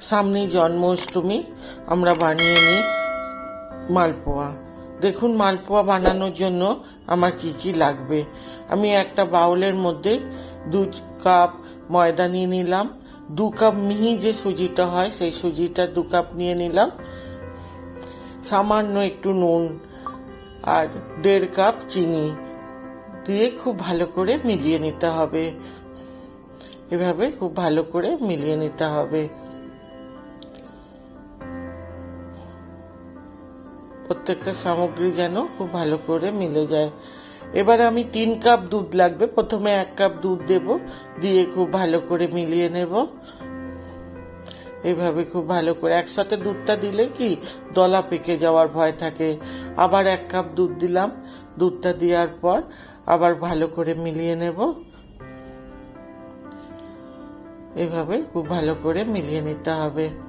সামনে জন্মাষ্টমী, আমরা বানিয়ে নিই মালপোয়া। দেখুন, মালপোয়া বানানোর জন্য আমার কি কি লাগবে। আমি একটা বাউলের মধ্যে দু কাপ ময়দা নিয়ে নিলাম, দু কাপ মিহি যে সুজিটা হয়, সেই সুজিটা দু কাপ নিয়ে নিলাম, সামান্য একটু নুন আর দেড় কাপ চিনি দিয়ে খুব ভালো করে মিলিয়ে নিতে হবে। এভাবে খুব ভালো করে মিলিয়ে নিতে হবে। প্রত্যেকটা সামগ্রী যেন খুব ভালো করে মিলে যায়। এবার আমি তিন কাপ দুধ লাগবে। প্রথমে এক কাপ দুধ দেব, দিয়ে খুব ভালো করে মিলিয়ে নেব। এইভাবে খুব ভালো করে। একসাথে দুধটা দিলে কি দলা পেকে যাওয়ার ভয় থাকে। আবার এক কাপ দুধ দিলাম। দুধটা দেওয়ার পর আবার ভালো করে মিলিয়ে নেব। এভাবে খুব ভালো করে মিলিয়ে নিতে হবে।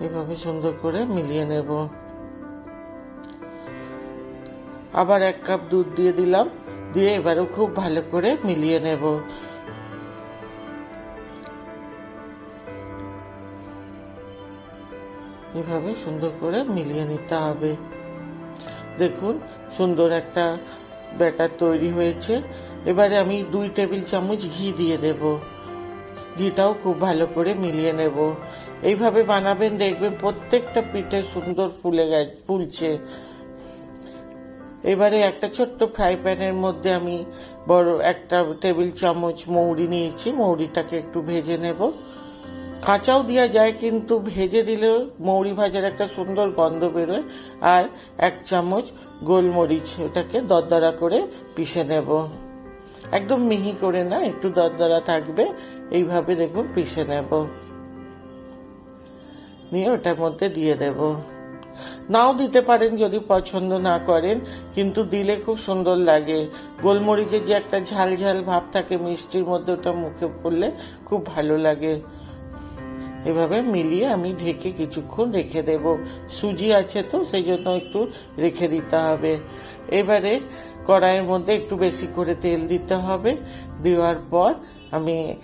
এভাবে সুন্দর করে মিলিয়ে নেব। আবার এক কাপ দুধ দিয়ে দিলাম, দিয়ে এবারেও খুব ভালো করে মিলিয়ে নেব। এভাবে সুন্দর করে মিলিয়ে নিতে হবে। দেখুন, সুন্দর একটা ব্যাটার তৈরি হয়েছে। এবারে আমি দুই টেবিল চামচ ঘি দিয়ে দেব। ঘিটাও খুব ভালো করে মিলিয়ে নেব। এইভাবে বানাবেন, দেখবেন প্রত্যেকটা পিঠে সুন্দর ফুলে গেছে, ফুলছে। এবারে একটা ছোট্ট ফ্রাই প্যানের মধ্যে আমি বড় একটা টেবিল চামচ মৌরি নিয়েছি, মৌরিটাকে একটু ভেজে নেব। কাঁচাও দেওয়া যায়, কিন্তু ভেজে দিলেও মৌরি ভাজার একটা সুন্দর গন্ধ বেরোয়। আর এক চামচ গোলমরিচ, ওটাকে দরদরা করে পিষে নেব। একদম মিহি করে না, একটু দরদরা থাকবে। এইভাবে দেখুন পিষে নেব। নিয়ে ওটার মধ্যে দিয়ে দেব। নাও দিতে পারেন যদি পছন্দ না করেন, কিন্তু দিলে খুব সুন্দর লাগে। গোলমরিচের যে একটা ঝাল ঝাল ভাব থাকে মিষ্টির মধ্যে ওটা মুখে পড়লে খুব ভালো লাগে। এভাবে মিলিয়ে আমি ঢেকে কিছুক্ষণ রেখে দেব। সুজি আছে তো, সেই জন্য একটু রেখে দিতে হবে। এবারে কড়াইয়ের মধ্যে একটু বেশি করে তেল দিতে হবে। দেওয়ার পর আমি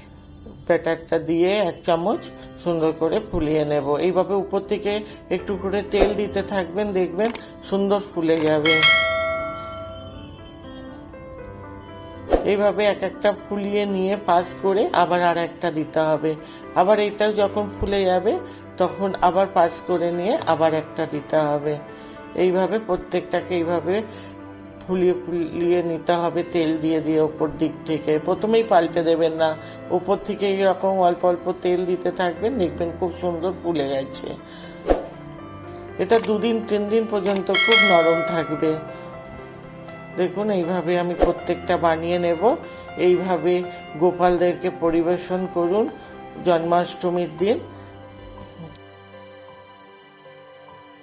ব্যাটারটা দিয়ে এক চামচ সুন্দর করে ফুলিয়ে নেব। এইভাবে উপর থেকে একটু করে তেল দিতে থাকবেন, দেখবেন সুন্দর ফুলে যাবে। এইভাবে এক একটা ফুলিয়ে নিয়ে পাস করে আবার আর একটা দিতে হবে। আবার এটাও যখন ফুলে যাবে, তখন আবার পাস করে নিয়ে আবার একটা দিতে হবে। এইভাবে প্রত্যেকটাকে এইভাবে ফুলিয়ে ফুলিয়ে নিতে হবে, তেল দিয়ে দিয়ে ওপর দিক থেকে। প্রথমেই পাল্টে দেবেন না। উপর থেকে এইরকম অল্প অল্প তেল দিতে থাকবেন, দেখবেন খুব সুন্দর ফুলে গেছে। এটা দুদিন, তিন দিন পর্যন্ত খুব নরম থাকবে। দেখুন এইভাবে আমি প্রত্যেকটা বানিয়ে নেব। এইভাবে গোপালদেরকে পরিবেশন করুন জন্মাষ্টমীর দিন।